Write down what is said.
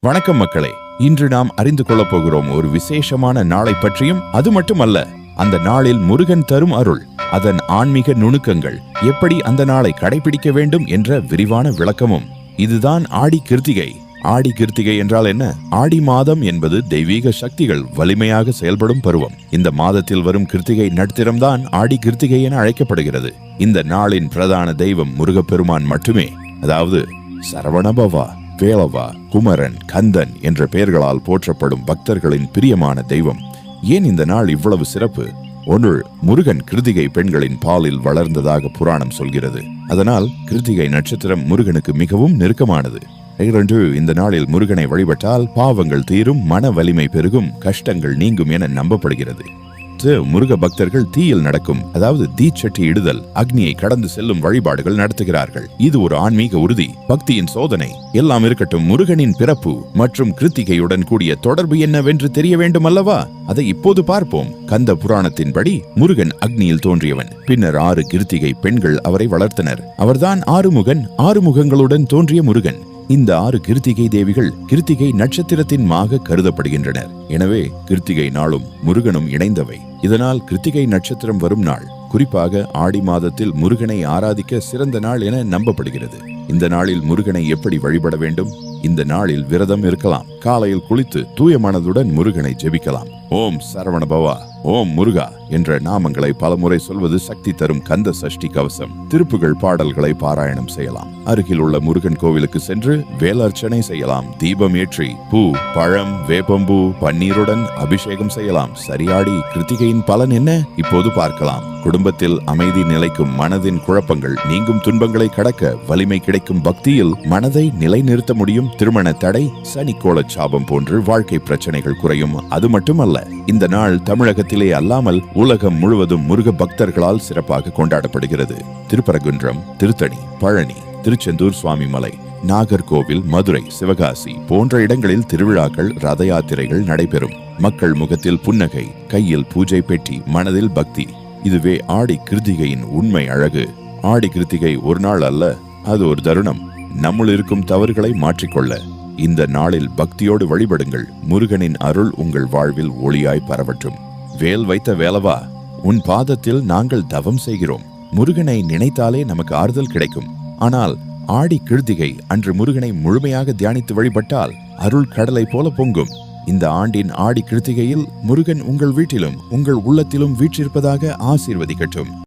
வணக்கம் மக்களே. இன்று நாம் அறிந்து கொள்ளப் போகிறோம் ஒரு விசேஷமான நாளை பற்றியும் அது மட்டுமல்ல அந்த நாளில் முருகன் தரும் அருள் அதன் ஆன்மீக நுணுக்கங்கள் எப்படி அந்த நாளை கடைபிடிக்க வேண்டும் என்ற விரிவான விளக்கமும். இதுதான் ஆடி கிருத்திகை. ஆடி கிருத்திகை என்றால் என்ன? ஆடி மாதம் என்பது தெய்வீக சக்திகள் வலிமையாக செயல்படும் பருவம். இந்த மாதத்தில் வரும் கிருத்திகை நட்சத்திரம்தான் ஆடி கிருத்திகை என அழைக்கப்படுகிறது. இந்த நாளின் பிரதான தெய்வம் முருகப்பெருமான் மட்டுமே. அதாவது சரவணபவா. வேலவா குமரன் கந்தன் என்ற பெயர்களால் போற்றப்படும் பக்தர்களின் பிரியமான தெய்வம். ஏன் இந்த நாள் இவ்வளவு சிறப்பு? ஒன்று முருகன் கிருதிகை பெண்களின் பாலில் வளர்ந்ததாக புராணம் சொல்கிறது. அதனால் கிருதிகை நட்சத்திரம் முருகனுக்கு மிகவும் நெருக்கமானது. இரண்டு இந்த நாளில் முருகனை வழிபட்டால் பாவங்கள் தீரும் மன வலிமை பெருகும் கஷ்டங்கள் நீங்கும் என நம்பப்படுகிறது. பத்து முருக பக்தர்கள் தீயில் நடக்கும் அதாவது தீச்சட்டி இடுதல் அக்னியை கடந்து செல்லும் வழிபாடுகள் நடத்துகிறார்கள். இது ஒரு ஆன்மீக உறுதி பக்தியின் சோதனை. எல்லாம் இருக்கட்டும் முருகனின் பிறப்பு மற்றும் கிருத்திகையுடன் கூடிய தொடர்பு என்னவென்று தெரிய வேண்டும் அல்லவா அதை இப்போது பார்ப்போம். கந்த புராணத்தின்படி முருகன் அக்னியில் தோன்றியவன். பின்னர் ஆறு கிருத்திகை பெண்கள் அவரை வளர்த்தனர். அவர்தான் ஆறுமுகன் ஆறுமுகங்களுடன் தோன்றிய முருகன். இந்த ஆறு கிருத்திகை தேவிகள் கிருத்திகை நட்சத்திரத்தின் மாக கருதப்படுகின்றனர். எனவே கிருத்திகை நாளும் முருகனும் இணைந்தவை. இதனால் கிருத்திகை நட்சத்திரம் வரும் நாள் குறிப்பாக ஆடி மாதத்தில் முருகனை ஆராதிக்க சிறந்த நாள் என நம்பப்படுகிறது. இந்த நாளில் முருகனை எப்படி வழிபட வேண்டும்? இந்த நாளில் விரதம் இருக்கலாம். காலையில் குளித்து தூய மனதுடன் முருகனை ஜெபிக்கலாம். ஓம் சரவண பவா ஓம் முருகா என்ற நாமங்களை பலமுறை சொல்வது சக்தி தரும் கந்த சஷ்டி கவசம். திருப்புகள் பாடல்களை பாராயணம் செய்யலாம். அருகில் உள்ள முருகன் கோவிலுக்கு சென்று வேலர்ச்சனை செய்யலாம். தீபம் ஏற்றி பூ பழம் வேப்பம்பூ பன்னீருடன் அபிஷேகம் செய்யலாம். சரியாடி கிருத்திகையின் பலன் என்ன? இப்போது பார்க்கலாம். குடும்பத்தில் அமைதி நிலைக்கும் மனதின் குழப்பங்கள் நீங்கும் துன்பங்களை கடக்க வலிமை கிடைக்கும் பக்தியில் மனதை நிலைநிறுத்த முடியும். திருமண தடை சனிக்கோள சாபம் போன்று வாழ்க்கை பிரச்சனைகள் குறையும். அது மட்டுமல்ல இந்த நாள் தமிழகத்தில் அல்லாமல் உலகம் முழுவதும் முருக பக்தர்களால் சிறப்பாக கொண்டாடப்படுகிறது. திருப்பரங்குன்றம் திருத்தணி பழனி திருச்செந்தூர் சுவாமி மலை நாகர்கோவில் மதுரை சிவகாசி போன்ற இடங்களில் திருவிழாக்கள் ரத யாத்திரைகள் நடைபெறும். மக்கள் முகத்தில் புன்னகை கையில் பூஜை பெட்டி மனதில் பக்தி. இதுவே ஆடி கிருத்திகையின் உண்மை அழகு. ஆடி கிருத்திகை ஒரு நாள் அல்ல அது ஒரு தருணம். நம்முள் இருக்கும் தவறுகளை மாற்றிக்கொள்ள. இந்த நாளில் பக்தியோடு வழிபடுங்கள். முருகனின் அருள் உங்கள் வாழ்வில் ஒளியாய் பரவட்டும். வேல் வைத்த வேலவா உன் பாதத்தில் நாங்கள் தவம் செய்கிறோம். முருகனை நினைத்தாலே நமக்கு ஆறுதல் கிடைக்கும். ஆனால் ஆடி கிருத்திகை அன்று முருகனை முழுமையாக தியானித்து வழிபட்டால் அருள் கடலை போல பொங்கும். இந்த ஆண்டின் ஆடி கிருத்திகையில் முருகன் உங்கள் வீட்டிலும் உங்கள் உள்ளத்திலும் வீற்றிருப்பதாக ஆசீர்வதிக்கட்டும்.